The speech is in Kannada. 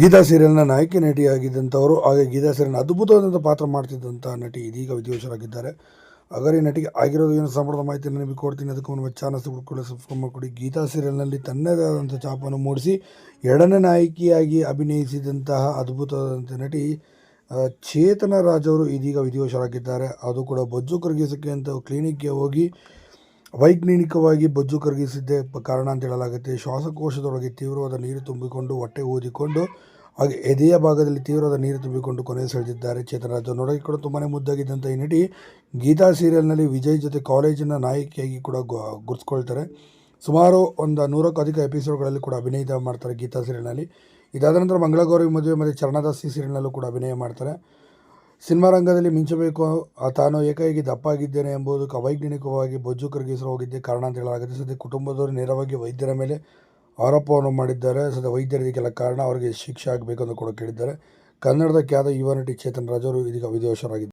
ಗೀತಾ ಸೀರಿಯಲ್ನ ನಾಯಕಿ ನಟಿಯಾಗಿದ್ದಂಥವರು, ಹಾಗೆ ಗೀತಾ ಸೀರಿಯಲ್ನ ಅದ್ಭುತವಾದಂಥ ಪಾತ್ರ ಮಾಡ್ತಿದ್ದಂಥ ನಟಿ ಇದೀಗ ವಿಧಿವಶರಾಗಿದ್ದಾರೆ ಅಗರಿ ನಟಿಗೆ ಆಗಿರೋದು ಏನು ಸಂಬಳದ ಮಾಹಿತಿ ನಿಮಗೆ ಕೊಡ್ತೀನಿ. ಅದಕ್ಕೆ ಒಂದು ಚಾನಲ್ ಕೂಡ ಸಬ್ಸ್ಕ್ರೈಬ್ ಮಾಡಿಕೊಡಿ. ಗೀತಾ ಸೀರಿಯಲ್ನಲ್ಲಿ ತನ್ನದೇ ಆದಂಥ ಛಾಪನ್ನು ಮೂಡಿಸಿ, ಎರಡನೇ ನಾಯಕಿಯಾಗಿ ಅಭಿನಯಿಸಿದಂತಹ ಅದ್ಭುತವಾದಂಥ ನಟಿ ಚೇತನ ರಾಜವರು ಇದೀಗ ವಿಧಿವಶರಾಗಿದ್ದಾರೆ ಅದು ಕೂಡ ಬೊಜ್ಜು ಕರಗಿಸಕ್ಕೆ ಅಂತ ಕ್ಲಿನಿಕ್ಗೆ ಹೋಗಿ ವೈಜ್ಞಾನಿಕವಾಗಿ ಬೊಜ್ಜು ಕರಗಿಸಿದ್ದೇ ಕಾರಣ ಅಂತ ಹೇಳಲಾಗುತ್ತೆ. ಶ್ವಾಸಕೋಶದೊಳಗೆ ತೀವ್ರವಾದ ನೀರು ತುಂಬಿಕೊಂಡು ಹೊಟ್ಟೆ ಊದಿಕೊಂಡು, ಹಾಗೆ ಎದೆಯ ಭಾಗದಲ್ಲಿ ತೀವ್ರವಾದ ನೀರು ತುಂಬಿಕೊಂಡು ಕೊನೆ ಸೆಳೆದಿದ್ದಾರೆ ಚೇತನರಾಜ್. ನೋಡೋಕೆ ಕೂಡ ತುಂಬಾ ಮುದ್ದಾಗಿದ್ದಂಥ ಈ ನಟಿ. ಗೀತಾ ಸೀರಿಯಲ್ನಲ್ಲಿ ವಿಜಯ್ ಜೊತೆ ಕಾಲೇಜಿನ ನಾಯಕಿಯಾಗಿ ಕೂಡ ಗುರ್ಸ್ಕೊಳ್ತಾರೆ. ಸುಮಾರು ಒಂದು ನೂರಕ್ಕೂ ಅಧಿಕ ಎಪಿಸೋಡ್ಗಳಲ್ಲಿ ಕೂಡ ಅಭಿನಯ ಮಾಡ್ತಾರೆ ಗೀತಾ ಸೀರಿಯಲ್ನಲ್ಲಿ. ಇದಾದ ನಂತರ ಮಂಗಳಗೌರಿ ಮದುವೆ ಮತ್ತು ಚರಣದಾಸಿ ಸೀರಿಯಲ್ನಲ್ಲೂ ಕೂಡ ಅಭಿನಯ ಮಾಡ್ತಾರೆ. ಸಿನಿಮಾ ರಂಗದಲ್ಲಿ ಮಿಂಚಬೇಕು ತಾನು ಏಕಾಏಕಿ ದಪ್ಪಾಗಿದ್ದೇನೆ ಎಂಬುದಕ್ಕೆ ಅವೈಜ್ಞಾನಿಕವಾಗಿ ಬೊಜ್ಜು ಕರಗಿಸಲು ಹೋಗಿದ್ದೆ ಕಾರಣ ಅಂತ ಹೇಳಲಾಗುತ್ತೆ. ಸದ್ಯ ಕುಟುಂಬದವರು ನೇರವಾಗಿ ವೈದ್ಯರ ಮೇಲೆ ಆರೋಪವನ್ನು ಮಾಡಿದ್ದಾರೆ. ಸದ್ಯ ವೈದ್ಯರಿಗೆಲ್ಲ ಕಾರಣ, ಅವರಿಗೆ ಶಿಕ್ಷೆ ಆಗಬೇಕು ಅಂತ ಕೂಡ ಕೇಳಿದ್ದಾರೆ. ಕನ್ನಡದ ಖ್ಯಾತ ಯುವ ನಟಿ ಚೇತನ್ ರಾಜ್ ಅವರು ಇದೀಗ ವಿಧಿವಶರಾಗಿದ್ದಾರೆ